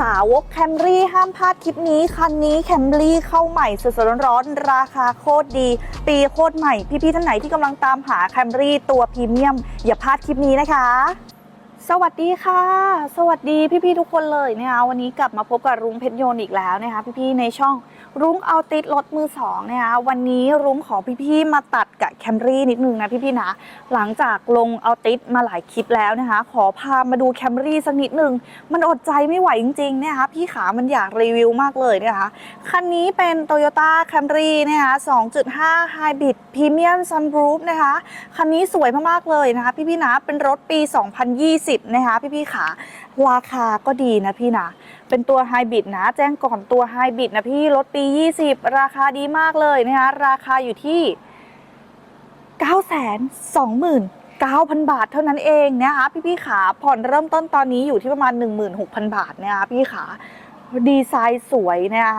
สาวกแคมรี่ห้ามพลาดคลิปนี้ คันนี้แคมรี่เข้าใหม่สดๆร้อนๆราคาโคตรดี ปีโคตรใหม่ พี่ๆท่านไหนที่กำลังตามหาแคมรี่ตัวพรีเมียม อย่าพลาดคลิปนี้นะคะ สวัสดีค่ะ สวัสดีพี่ๆทุกคนเลยนะคะวันนี้กลับมาพบกับรุ้งเพชรโยนอีกแล้วนะคะพี่ๆในช่องรุ้งเอาติดรถมือสองนะคะวันนี้รุ้งขอพี่ๆมาตัดกับแคมรี่นิดนึงนะพี่ๆนะหลังจากลงเอาติดมาหลายคลิปแล้วนะคะ ขอพามาดูแคมรี่สักนิดนึงมันอดใจไม่ไหวจริงๆนะคะพี่ขามันอยากรีวิวมากเลยนะคะคันนี้เป็น Toyota Camry นะคะ2.5 Hybrid Premium Sunroof นะคะคันนี้สวยมากๆเลยนะคะพี่ๆนะเป็นรถปี 2020นะคะพี่ๆขาราคาก็ดีนะพี่นะเป็นตัวไฮบริดนะแจ้งก่อนตัวไฮบริดนะพี่รถปี 20 ราคาดีมากเลยนะคะราคาอยู่ที่ 929,000 บาทเท่านั้นเองนะคะพี่ๆขาผ่อนเริ่มต้นตอนนี้อยู่ที่ประมาณ 16,000 บาทนะคะพี่ขาดีไซน์สวยนะคะ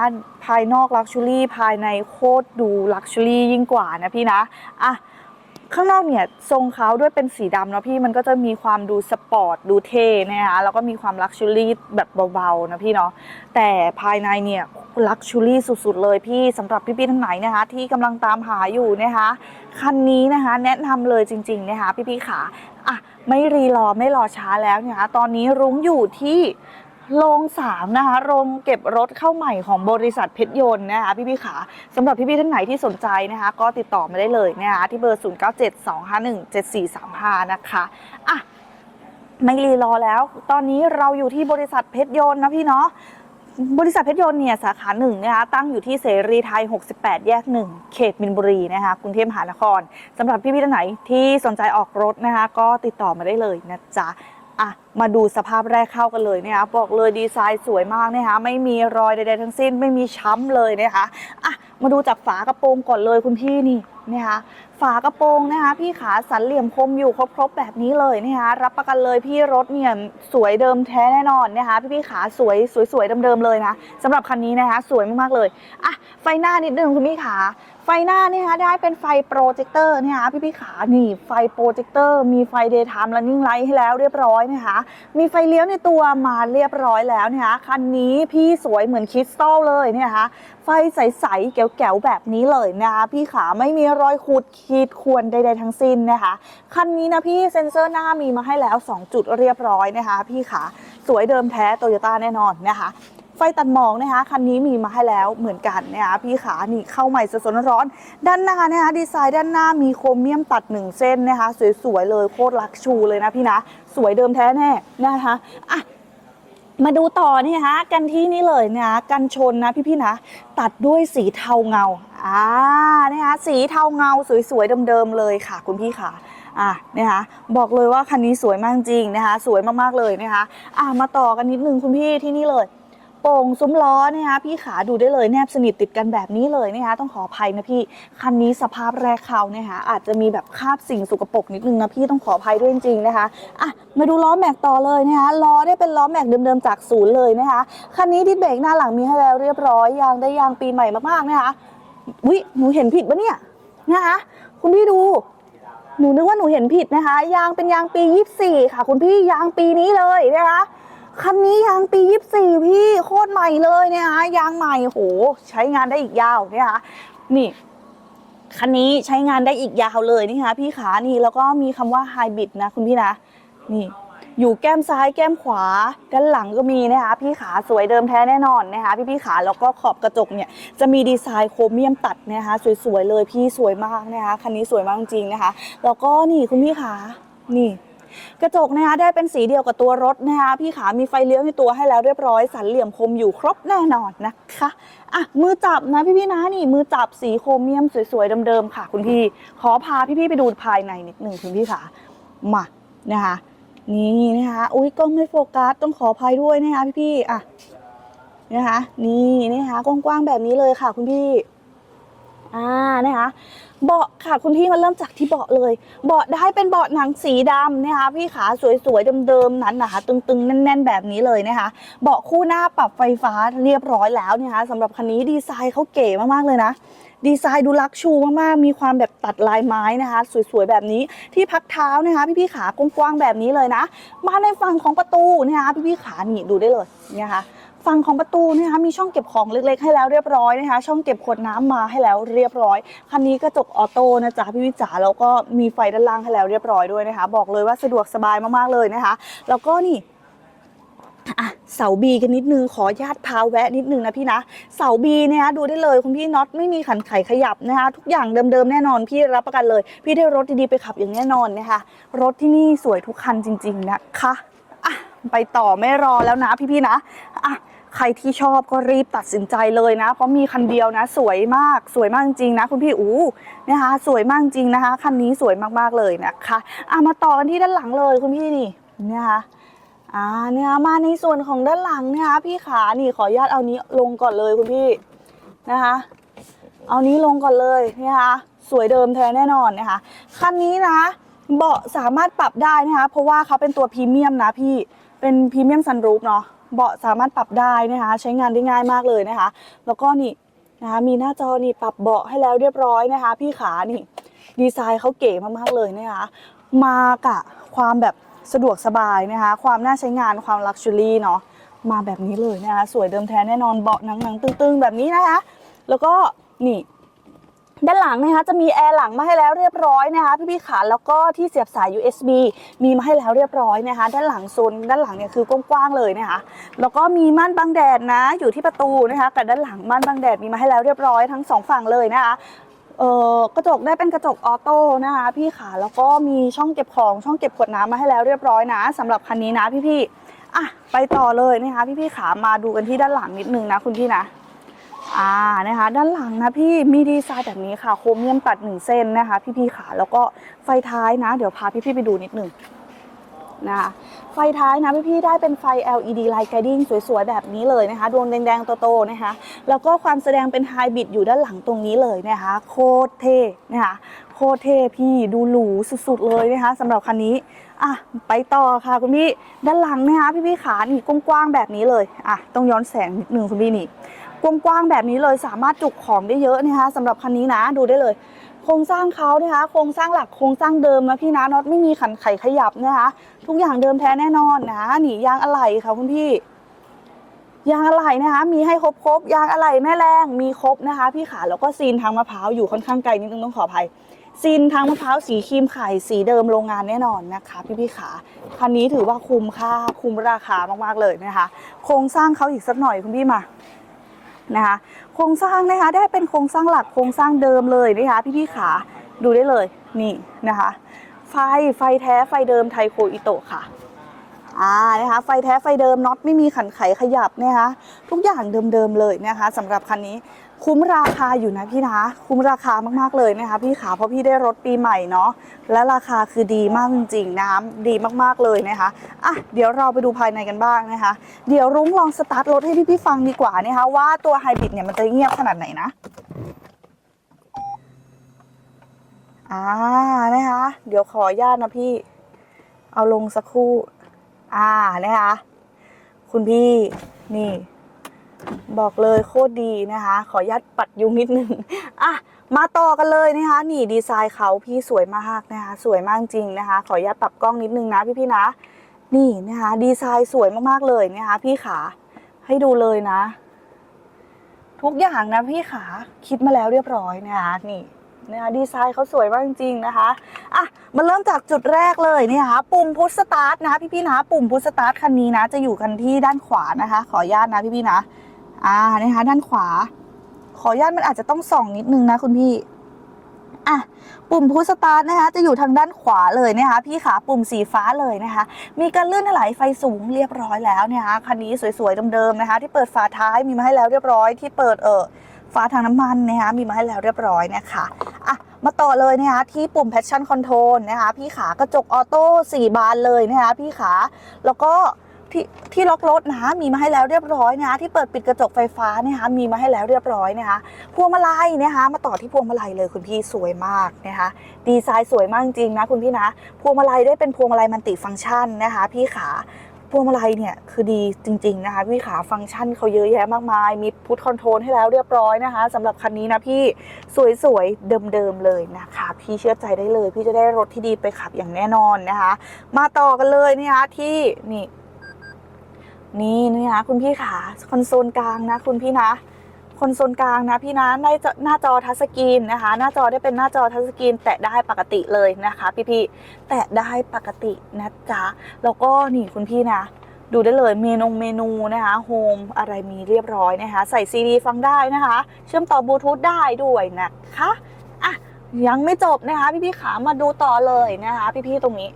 ภายนอกลักชัวรี่ภายในโคตรดูลักชัวรี่ยิ่งกว่านะพี่นะอะ ข้างนอกเนี่ยทรงเขาด้วยเป็นสีดำเนาะพี่มันก็จะมีความดูสปอร์ตดูเท่นะคะแล้วก็มีความลักชัวรี่แบบเบาๆนะพี่เนาะแต่ภายในเนี่ยลักชัวรี่สุดๆเลยพี่สำหรับพี่ๆทั้งไหนนะคะ ที่กำลังตามหาอยู่นะคะคันนี้นะคะ แนะนำเลยจริง ๆนะคะ พี่ๆขาอะไม่รีรอไม่รอช้าแล้วเนี่ยนะคะ ตอนนี้รุ้งอยู่ที่ โรงสามนะคะโรงเก็บรถเข้าใหม่ของบริษัทเพชรยนต์นะคะพี่พี่ขาสำหรับพี่พี่ท่านไหนที่สนใจนะคะก็ติดต่อมาได้เลยนะคะที่เบอร์ 0972517435 นะคะอะไม่รีรอแล้ว ตอนนี้เราอยู่ที่บริษัทเพชรยนต์นะพี่เนาะบริษัทเพชรยนต์เนี่ยสาขาหนึ่งนะคะตั้งอยู่ที่เสรีไทย 68 แยกหนึ่งเขตมินบุรีนะคะกรุงเทพมหานครสำหรับพี่พี่ท่านไหนที่สนใจออกรถนะคะก็ติดต่อมาได้เลยนะจ๊ะ อะมาดูสภาพแรกเข้ากันเลยนะคะบอกเลยดีไซน์สวยมากนะคะไม่มีรอยใดๆทั้งสิ้น ไม่มีช้ำเลยนะคะอะมาดูจากฝากระโปรงก่อนเลยคุณพี่นี่นะคะฝากระโปรงนะคะพี่ขาสันเหลี่ยมคมอยู่ครบๆแบบนี้เลยนะคะรับประกันเลยพี่รถเนี่ยสวยเดิมแท้แน่นอนนะคะพี่พี่ขาสวยสวยๆเดิมๆเลยนะสำหรับคันนี้นะคะสวยมากๆเลยอะไฟหน้านิดนึงคุณพี่ขา ไฟหน้านี่นะคะได้เป็นไฟโปรเจคเตอร์เนี่ยนะคะพี่พี่ขานี่ไฟโปรเจคเตอร์มีไฟ daytime running light ให้แล้วเรียบร้อยนะคะมีไฟเลี้ยวในตัวมาเรียบร้อยแล้วนะคะคันนี้พี่สวยเหมือนคริสตัลเลยเนี่ยนะคะไฟใสๆแก๋วๆแบบนี้เลยนะคะพี่ขาไม่มีรอยขูดขีดข่วนใดๆทั้งสิ้นนะคะคันนี้นะพี่เซ็นเซอร์หน้ามีมาให้แล้ว 2 จุดเรียบร้อยนะคะพี่ขาสวยเดิมแท้โตโยต้าแน่นอนนะคะ ไฟตัดหมอกนะคะคันนี้มีมาให้แล้วเหมือนกันนะคะพี่ขานี่เข้าใหม่สดๆร้อนด้านหน้านะคะดีไซน์ด้านหน้ามีโครเมียมตัดหนึ่งเส้นนะคะสวยๆเลยโคตรลักชูเลยนะพี่นะ สวยเดิมแท้แน่นะคะอะมาดูต่อนี่นะคะกันที่นี่เลยนะคะกันชนนะพี่ๆนะ ตัดด้วยสีเทาเงาอ่านะคะสีเทาเงาสวยๆเดิมๆเลยค่ะ คุณพี่ค่ะอะนะคะบอกเลยว่าคันนี้สวยมากจริงนะคะ สวยมากๆเลยนะคะอะมาต่อกันนิดนึงคุณพี่ที่นี่เลย โป่งซุ้มล้อนะคะพี่ขาดูได้เลยแนบสนิทติดกันแบบนี้เลยนะคะต้องขออภัยนะพี่คันนี้สภาพแรกเขานะคะอาจจะมีแบบคาบสิ่งสกปรกนิดนึงนะพี่ต้องขออภัยด้วยจริงๆนะคะอะมาดูล้อแม็กต่อเลยนะคะล้อได้เป็นล้อแม็กเดิมๆจากศูนย์เลยนะคะคันนี้ดิสเบรกหน้าหลังมีให้แล้วเรียบร้อยยางได้ยางปีใหม่มากๆนะคะวิหนูเห็นผิดปะเนี่ยนะคะคุณพี่ดูหนูนึกว่าหนูเห็นผิดนะคะ ยางเป็นยางปี 24 ค่ะ คุณพี่ยางปีนี้เลยนะคะ คันนี้ยางปี 24 พี่โคตรใหม่เลยนะคะยางใหม่โห ใช้งานได้อีกยาวนะคะนี่คันนี้ใช้งานได้อีกยาวเลยนี่ค่ะพี่ขานี่แล้วก็มีคำว่าไฮบริดนะคุณพี่นะ นี่อยู่แก้มซ้ายแก้มขวา ด้านหลังก็มีนะคะพี่ขาสวยเดิมแท้แน่นอนนะคะพี่พี่ขาแล้วก็ขอบกระจกเนี่ยจะมีดีไซน์โครเมียมตัดนะคะสวยๆเลยพี่สวยมากนะคะคันนี้สวยมากจริงนะคะ แล้วก็นี่คุณพี่ขานี่ กระจกนะคะได้เป็นสีเดียวกับตัวรถนะคะพี่ขามีไฟเลี้ยวในตัวให้แล้วเรียบร้อย สันเหลี่ยมคมอยู่ครบแน่นอนนะคะอะมือจับนะพี่พี่ๆนะนี่มือจับสีโครเมียมสวยๆเดิมๆค่ะ คุณพี่ขอพาพี่พี่ๆไปดูภายในนิดหนึ่งคุณพี่ขามานะคะนี่นะคะอุ้ยกล้องไม่โฟกัสต้องขออภัยด้วยนะคะพี่พี่ๆอะนะคะนี่นะคะกว้างๆแบบนี้เลยค่ะคุณพี่ อ่านะคะเบาะค่ะคุณพี่มาเริ่มจากที่เบาะเลย เบาะได้เป็นเบาะหนังสีดำนะคะพี่ขาสวยๆเดิมๆนั้นนะคะตึงๆ แน่นๆแบบนี้เลยนะคะเบาะคู่หน้าปรับไฟฟ้าเรียบร้อยแล้วนะคะสำหรับคันนี้ดีไซน์เขาเก๋มากๆเลยนะดีไซน์ดูลักชูมากๆ มีความแบบตัดลายไม้นะคะ สวยๆ แบบนี้ที่พักเท้านะคะ พี่ๆขากว้างๆแบบนี้เลยนะ มาในฝั่งของประตูนะคะพี่ๆขาหนีดูได้เลยนะคะ ฝั่งของประตูนะคะมีช่องเก็บของเล็กๆ ให้แล้วเรียบร้อยนะคะ ช่องเก็บขวดน้ำมาให้แล้วเรียบร้อยคันนี้กระจกออโต้นะจ๊ะพี่วิจาแล้วก็มีไฟด้านล่างให้แล้วเรียบร้อยด้วยนะคะ บอกเลยว่าสะดวกสบายมากๆเลยนะคะ แล้วก็นี่อะเสาบีกันนิดนึงขอญาตพาแวะนิดนึงนะพี่นะเสาบีเนี่ยนะดูได้เลยคุณพี่น็อตไม่มีขันไขขยับนะคะทุกอย่างเดิมๆแน่นอนพี่รับประกันเลย พี่ได้รถดีๆไปขับอย่างแน่นอนนะคะรถที่นี่สวยทุกคันจริง ๆ นะคะอะไปต่อไม่รอแล้วนะพี่ๆนะอะ ใครที่ชอบก็รีบตัดสินใจเลยนะ เพราะมีคันเดียวนะ สวยมากสวยมากจริงนะ คุณพี่อู้นะคะสวยมากจริงนะคะ คันนี้สวยมากๆเลยนะคะอะมาต่อกันที่ด้านหลังเลยคุณพี่นี่นะคะอ่าเนี่ยมาในส่วนของด้านหลังเนี่ยคะพี่ขานี่ขออนุญาตเอานี้ลงก่อนเลยคุณพี่นะคะ เอานี้ลงก่อนเลยนะคะสวยเดิมแท้แน่นอนนะคะคันนี้นะเบาะสามารถปรับได้นะคะเพราะว่าเขาเป็นตัวพรีเมียมนะพี่เป็นพรีเมียมซันรูฟเนาะ เบาะสามารถปรับได้นะคะ ใช้งานได้ง่ายมากเลยนะคะ แล้วก็นี่นะคะมีหน้าจอนี่ปรับเบาะให้แล้วเรียบร้อยนะคะ พี่ขานี่ดีไซน์เขาเก๋มากๆเลยนะคะ มากับความแบบสะดวกสบายนะคะ ความน่าใช้งานความลักชัวรี่เนาะมาแบบนี้เลยนะคะ สวยเดิมแท้แน่นอนเบาะหนังๆตึงๆ แบบนี้นะคะ แล้วก็นี่ ด้านหลังนะคะจะมีแอร์หลังมาให้แล้วเรียบร้อยนะคะพี่พี่ๆขาแล้วก็ที่เสียบสาย USB มีมาให้แล้วเรียบร้อยนะคะ ด้านหลังโซนด้านหลังเนี่ยคือกว้างๆเลยนะคะแล้วก็มีม่านบังแดดนะ อยู่ที่ประตูนะคะกับด้านหลังม่านบังแดดมีมาให้แล้วเรียบร้อยทั้งสองฝั่งเลยนะคะเอ่อกระจกได้เป็นกระจกออโต้นะคะ พี่ขาแล้วก็มีช่องเก็บของช่องเก็บขวดน้ำมาให้แล้วเรียบร้อยนะสำหรับคันนี้นะพี่ๆอะไปต่อเลยนะคะพี่ๆขามาดูกันที่ด้านหลังนิดนึงนะคุณพี่นะ อ่านะคะ ด้านหลังนะพี่มีดีไซน์แบบนี้ค่ะ โครเมียมตัดหนึ่งเส้นนะคะ พี่ๆขาแล้วก็ไฟท้ายนะ เดี๋ยวพาพี่ๆไปดูนิดหนึ่งนะคะไฟท้ายนะพี่ๆได้เป็นไฟ LED Light Guiding สวยๆ แบบนี้เลยนะคะ ดวงแดงๆโตๆนะคะ แล้วก็ความแสดงเป็นไฮบริดอยู่ด้านหลังตรงนี้เลยนะคะ โคตรเท่นะคะ โคตรเท่พี่ดูหรูสุดๆเลยนะคะสำหรับคันนี้อะไปต่อค่ะคุณพี่ด้านหลังนะคะพี่พี่ขานี่กว้างๆแบบนี้เลยอะต้องย้อนแสงนิดนึงคุณพี่นี่กว้างๆแบบนี้เลยสามารถจุกของได้เยอะนะคะสำหรับคันนี้นะดูได้เลย โครงสร้างเขานะคะโครงสร้างหลักโครงสร้างเดิมนะพี่นะน็อตไม่มีขันไขขยับนะคะทุกอย่างเดิมแท้แน่นอนนะหนียางอะไหล่ค่ะคุณพี่ยางอะไหล่นะคะมีให้ครบครบยางอะไหล่แม่แรงมีครบนะคะ พี่ขาแล้วก็ซีนทางมะพร้าวอยู่ค่อนข้างไกลนิดนึงต้องขออภัย ซีนทางมะพร้าวสีครีมไข่สีเดิมโรงงานแน่นอนนะคะ พี่พี่ๆขาคันนี้ถือว่าคุ้มค่าคุ้มราคามากๆเลยนะคะ โครงสร้างเขาอีกสักหน่อยคุณพี่มานะคะโครงสร้างนะคะได้เป็นโครงสร้างหลักโครงสร้างเดิมเลยนะคะพี่พี่ๆขาดูได้เลยนี่นะคะ ไฟไฟแท้ไฟเดิมไทโคอิโตะค่ะอ่านะคะไฟแท้ไฟเดิมน็อตไม่มีขันไขขยับนะคะทุกอย่างเดิมๆเลยนะคะสำหรับคันนี้ คุ้มราคาอยู่นะพี่นะคุ้มราคามากๆเลยนะคะ พี่ขาเพราะพี่ได้รถปีใหม่เนาะและราคาคือดีมากจริงๆนะคะดีมากๆเลยนะคะอะเดี๋ยวเราไปดูภายในกันบ้างนะคะ เดี๋ยวรุ้งลองสตาร์ทรถให้พี่ๆฟังดีกว่านะคะว่าตัวไฮบริดเนี่ยมันจะเงียบขนาดไหนนะอ่านะคะ เดี๋ยวขออนุญาตนะพี่ เอาลงสักครู่ อ่านะคะ คุณพี่นี่ บอกเลยโคตรดีนะคะ ขอยัดปัดยุงนิดนึงอะมาต่อกันเลยนะคะ นี่ดีไซน์เขาพี่สวยมากนะคะ สวยมากจริงนะคะ ขอยัดปรับกล้องนิดนึงนะพี่พี่นะ นี่นะคะ ดีไซน์สวยมากๆเลยนะคะ พี่ขาให้ดูเลยนะ ทุกอย่างนะพี่ขาคิดมาแล้วเรียบร้อยนะคะนี่นะคะดีไซน์เขาสวยมากจริงๆนะคะอะมาเริ่มจากจุดแรกเลยเนี่ยนะคะปุ่มพุชสตาร์ทนะคะพี่ๆนะ ปุ่มพุชสตาร์ทคันนี้นะ จะอยู่กันที่ด้านขวานะคะ ขออนุญาตนะพี่ๆนะ อ่านะคะ ด้านขวา ขออนุญาตมันอาจจะต้องส่องนิดนึงนะคุณพี่อะปุ่มพุชสตาร์ทนะคะจะอยู่ทางด้านขวาเลยนะคะพี่ขาปุ่มสีฟ้าเลยนะคะ มีการเลื่อนถลายไฟสูงเรียบร้อยแล้วเนี่ยนะคะคันนี้สวยๆเดิมๆนะคะ ที่เปิดฝาท้ายมีมาให้แล้วเรียบร้อยที่เปิดเออฝาทางน้ำมันนะคะมีมาให้แล้วเรียบร้อยนะคะอะมาต่อเลยนะคะที่ปุ่ม passion control นะคะพี่ขากระจกออโต้4บานเลยนะคะพี่ขาแล้วก็ ที่ที่ล็อกรถนะคะมีมาให้แล้วเรียบร้อยนะคะที่เปิดปิดกระจกไฟฟ้านะคะมีมาให้แล้วเรียบร้อยนะคะพวงมาลัยนะคะมาต่อที่พวงมาลัยเลยคุณพี่สวยมากนะคะดีไซน์สวยมากจริงนะคุณพี่นะพวงมาลัยได้เป็นพวงมาลัยมัลติฟังก์ชันนะคะ พี่ขาพวงมาลัยเนี่ยคือดีจริง ๆนะคะพี่ขาฟังก์ชันเขาเยอะแยะมากมาย มีพุทคอนโทรลให้แล้วเรียบร้อยนะคะสำหรับคันนี้นะพี่สวยๆเดิมๆเลยนะคะ พี่เชื่อใจได้เลย พี่จะได้รถที่ดีไปขับอย่างแน่นอนนะคะ มาต่อกันเลยนะคะที่นี่ นี่นี่นะคุณพี่ขาคอนโซลกลางนะคุณพี่นะคอนโซลกลางนะพี่นะในจอหน้าจอทัชสกรีนนะคะ หน้าจอได้เป็นหน้าจอทัชสกรีนแตะได้ปกติเลยนะคะพี่ๆแตะได้ปกตินะจ๊ะแล้วก็นี่คุณพี่นะดูได้เลยเมนูเมนูนะคะโฮมอะไรมีเรียบร้อยนะคะ ใส่ซีดีฟังได้นะคะ เชื่อมต่อบลูทูธได้ด้วยนะคะอะยังไม่จบนะคะ พี่ๆขามาดูต่อเลยนะคะ พี่ๆตรงนี้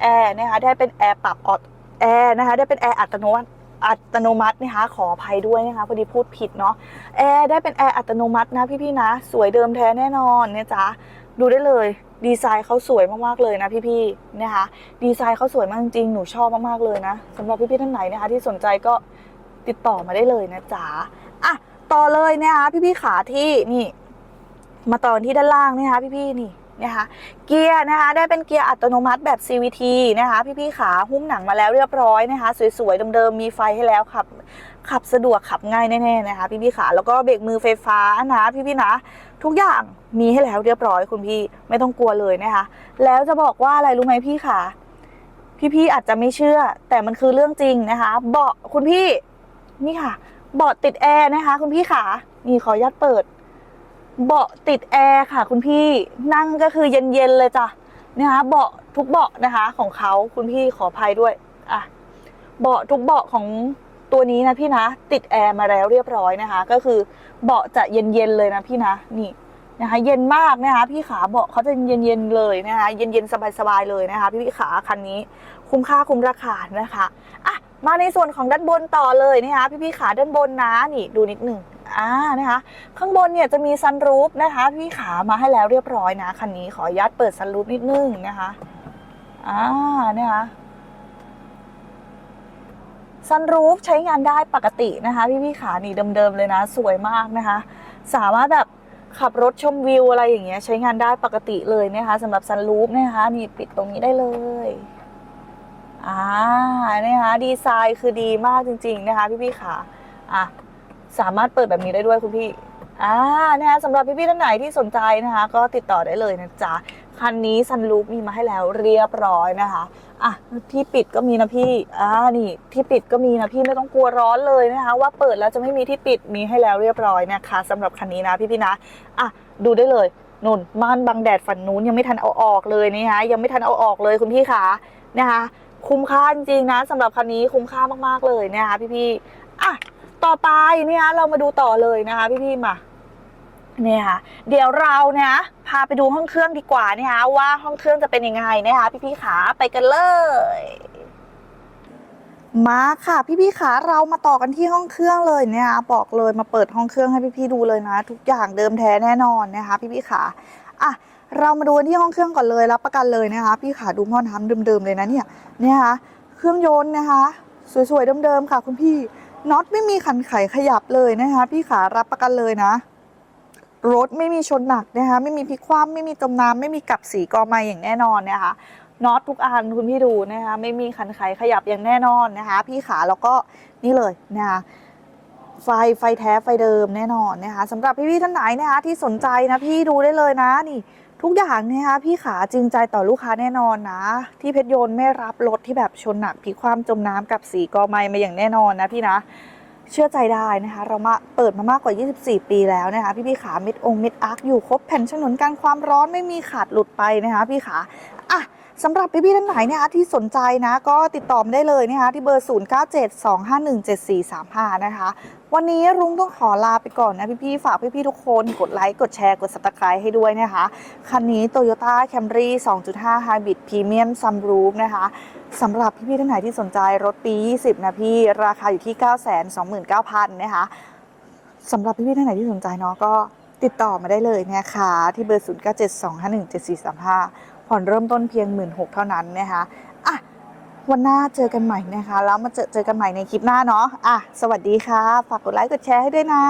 แอร์นะคะได้เป็นแอร์ปรับออ แอร์นะคะได้เป็นแอร์อัตโนมัติอัตโนมัตินะคะขออภัยด้วยนะคะพอดีพูดผิดเนาะแอร์ได้เป็นแอร์อัตโนมัตินะพี่ๆนะ สวยเดิมแท้แน่นอนเนี่ยจ้ะดูได้เลยดีไซน์เขาสวยมากๆเลยนะพี่ๆนะคะดีไซน์เขาสวยมากจริงๆหนูชอบมากๆเลยนะสำหรับพี่ๆท่านไหนนะคะที่สนใจก็ติดต่อมาได้เลยนะจ๊ะอะต่อเลยนะคะพี่ๆขาที่นี่ มาต่อที่ด้านล่างนะคะพี่ๆนี่ นะคะเกียร์นะคะได้เป็นเกียร์อัตโนมัติแบบ CVT นะคะพี่ๆขาหุ้มหนังมาแล้วเรียบร้อยนะคะสวยๆเดิมๆมีไฟให้แล้วขับขับสะดวกขับง่ายแน่ๆนะคะพี่ๆขาแล้วก็เบรกมือไฟฟ้านะพี่ๆนะ ทุกอย่างมีให้แล้วเรียบร้อยคุณพี่ไม่ต้องกลัวเลยนะคะแล้วจะบอกว่าอะไรรู้ไหมพี่ขาพี่ๆอาจจะไม่เชื่อ แต่มันคือเรื่องจริงนะคะเบาะคุณพี่นี่ค่ะเบาะติดแอร์นะคะคุณพี่ขานี่ขออนุญาตเปิด เบาะติดแอร์ค่ะ คุณพี่นั่งก็คือเย็นๆเลยจ้ะนะคะเบาะทุกเบาะนะคะของเขาคุณพี่ขออภัยด้วยอะเบาะทุกเบาะของตัวนี้นะพี่นะติดแอร์มาแล้วเรียบร้อยนะคะ ก็คือเบาะจะเย็นๆเลยนะพี่นะนี่นะคะเย็นมากนะคะพี่ขาเบาะเขาจะเย็นๆเลยนะคะเย็นๆสบายๆเลยนะคะพี่พี่ขาคันนี้คุ้มค่าคุ้มราคานะคะอะมาในส่วนของด้านบนต่อเลยนะคะพี่พี่ขาด้านบนนะนี่ดูนิดหนึ่ง อ่านะคะ ข้างบนเนี่ยจะมีซันรูฟนะคะพี่ขามาให้แล้วเรียบร้อยนะคันนี้ขออนุญาตเปิดซันรูฟนิดนึงนะคะอ่านะคะซันรูฟใช้งานได้ปกตินะคะ พี่พี่ขานี่เดิมๆเลยนะ สวยมากนะคะ สามารถแบบขับรถชมวิวอะไรอย่างเงี้ยใช้งานได้ปกติเลยนะคะสำหรับซันรูฟนะคะ นี่ปิดตรงนี้ได้เลยอ่านะคะดีไซน์คือดีมากจริง ๆ นะคะ พี่พี่ๆค่ะอะ สามารถเปิดแบบนี้ได้ด้วยคุณพี่อ่านะคะสำหรับพี่ๆท่านไหนที่สนใจนะคะ ก็ติดต่อได้เลยนะจ๊ะคันนี้ซันรูฟมีมาให้แล้วเรียบร้อยนะคะอะที่ปิดก็มีนะพี่อ่านี่ที่ปิดก็มีนะพี่ไม่ต้องกลัวร้อนเลยนะคะ ว่าเปิดแล้วจะไม่มีที่ปิดมีให้แล้วเรียบร้อยนะคะสำหรับคันนี้นะพี่ๆนะอะดูได้เลยนุ่นม่านบังแดดฝั่งนู้นยังไม่ทันเอาออกเลยนะคะยังไม่ทันเอาออกเลยคุณพี่ขานะคะ คุ้มค่าจริงๆนะสำหรับคันนี้คุ้มค่ามากๆเลยนะคะพี่ๆอะ ต่อไปเนี่ยเรามาดูต่อเลยนะคะพี่ๆมาเนี่ยค่ะ เดี๋ยวเราเนี่ยพาไปดูห้องเครื่องดีกว่านะคะว่าห้องเครื่องจะเป็นยังไงนะคะพี่ๆขาไปกันเลยมาค่ะ พี่ๆขาเรามาต่อกันที่ห้องเครื่องเลยเนี่ยนะคะบอกเลยมาเปิดห้องเครื่องให้พี่ๆดูเลยนะ ทุกอย่างเดิมแท้แน่นอนนะคะพี่ๆขาอะเรามาดูที่ห้องเครื่องก่อนเลยรับประกันเลยนะคะ พี่ขาดูหม้อน้ำเดิมๆเลยนะเนี่ยเนี่ยค่ะเครื่องยนต์นะคะ สวยๆเดิมๆค่ะ คุณพี่ น็อตไม่มีขันไขขยับเลยนะคะ พี่ขารับประกันเลยนะ รถไม่มีชนหนักนะคะ ไม่มีพลิกคว่ำไม่มีจมน้ำไม่มีกับสีกอไม้อย่างแน่นอนนะคะน็อตทุกอันคุณพี่ดูนะคะ ไม่มีขันไขขยับอย่างแน่นอนนะคะ พี่ขาแล้วก็นี่เลยนะคะไฟไฟแท้ไฟเดิมแน่นอนนะคะสำหรับพี่ๆท่านไหนนะคะที่สนใจนะพี่ดูได้เลยนะนี่ ทุกอย่างเนะคะพี่ขาจริงใจต่อลูกค้าแน่นอนนะ ที่เพชรยนต์ไม่รับรถที่แบบชนหนักพลิกความจมน้ำกับสีกอไม้มาอย่างแน่นอนนะพี่นะ เชื่อใจได้นะคะ เรามาเปิดมามากกว่า 24 ปีแล้วนะคะ พี่พี่ขาเม็ดองเม็ดอาร์คอยู่ครบแผ่นฉนวนกันความร้อนไม่มีขาดหลุดไปนะคะ พี่ขาอะ สำหรับพี่พี่ๆท่านไหนนะคะที่สนใจนะ ก็ติดต่อมาได้เลยนะคะที่เบอร์ 0972517435 นะคะ วันนี้รุ้งต้องขอลาไปก่อนนะพี่พี่ๆฝากพี่พี่ๆทุกคนกดไลค์กดแชร์กด subscribe ให้ด้วยนะคะ คันนี้ Toyota Camry 2.5 Hybrid Premium Sunroof นะคะสำหรับพี่ๆท่านไหนที่สนใจรถปี 20 นะพี่ราคาอยู่ที่ 929,000 นะคะสำหรับพี่ๆท่านไหนที่สนใจเนาะก็ติดต่อมาได้เลยนะคะที่เบอร์ 0972517435 ผ่อนเริ่มต้นเพียง 16,000เท่านั้นนะคะอะวันหน้าเจอกันใหม่นะคะ แล้วมาเจอเจอกันใหม่ในคลิปหน้าเนาะอะสวัสดีค่ะ ฝากกดไลค์กดแชร์ให้ด้วยนะ